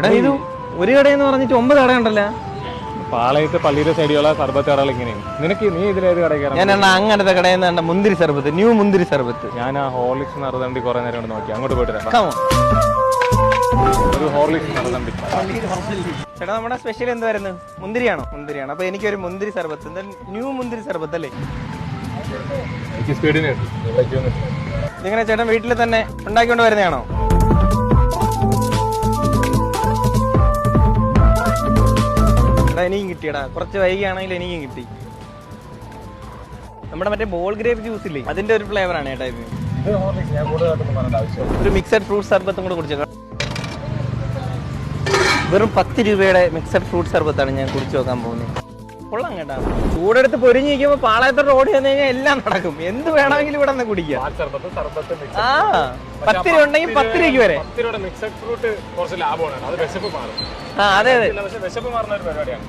എടാ ഇത് ഒരു കടയെന്ന് പറഞ്ഞിട്ട് ഒമ്പത് കടയുണ്ടല്ലോ. പാളയത്ത് പള്ളിയുടെ സൈഡിലുള്ള സർബത്ത് കടകൾ ഇങ്ങനെയാണ് നിനക്ക് നീ ഇതിലേത് കടയിൽ കയറാൻ ഞാൻ എന്നാ അങ്ങനത്തെ കടയിൽ നിന്ന് കണ്ട മുന്തിരി സർബത്ത് ന്യൂ മുന്തിരി സർബത്ത്. ഞാൻ ആ ഹോർലിക്സ് നടതണ്ടി കുറെ നേരം കൊണ്ട് നോക്കി. അങ്ങോട്ട് പോയിട്ട് വരാം. Come on. ഒരു ഹോർലിക്സ് നടതണ്ടി ചേട്ടാ നമ്മുടെ സ്പെഷ്യൽ എന്തായിരുന്നു മുന്തിരിയാണോ? മുന്തിരിയാണ്. അപ്പൊ എനിക്കൊരു മുന്തിരി സർബത്ത് എന്താ ന്യൂ മുന്തിരി സർബത്ത് അല്ലേ? എനിക്ക് സ്പീഡിന് ഇതിങ്ങനെ ചേട്ടൻ വീട്ടിൽ തന്നെ ഉണ്ടാക്കിക്കൊണ്ട് വരുന്നതാണോ? എടാ എനിക്കും കിട്ടിയടാ. കുറച്ച് വൈകിയാണെങ്കിൽ എനിക്കും കിട്ടി. നമ്മുടെ മറ്റേ ബോൾ ഗ്രേപ്പ് ജ്യൂസ് ഇല്ലേ? അതിന്റെ ഒരു ഫ്ലേവർ ആണ് ചേട്ടാ ഇത്. ഒരു മിക്സഡ് ഫ്രൂട്ട് സർബത്തും കൂടെ കുടിച്ചേക്കാം. വെറും പത്ത് രൂപയുടെ മിക്സഡ് ഫ്രൂട്ട് സർബത്താണ് ഞാൻ കുടിച്ചു നോക്കാൻ പോകുന്നത്. കൊള്ളാം കേട്ടാ. ചൂടെടുത്ത് പൊരിഞ്ഞിരിക്കുമ്പോ പാളയത്തെ പാളയത്തോട്ട് ചെന്ന് വന്നു കഴിഞ്ഞാൽ എല്ലാം നടക്കും. എന്ത് വേണമെങ്കിലും ഇവിടെ നിന്ന് കുടിക്കാം. ആ പത്ത് രൂപ ഉണ്ടെങ്കിൽ പത്ത് രൂപയ്ക്ക് വരെ മിക്സഡ് ഫ്രൂട്ട് കുറച്ച് ലാഭമാണ്. അത് വിശപ്പ് മാറും. ആ അതെ അതെ. വിശപ്പ് മാറുന്ന ഒരു പരിപാടിയാണ്.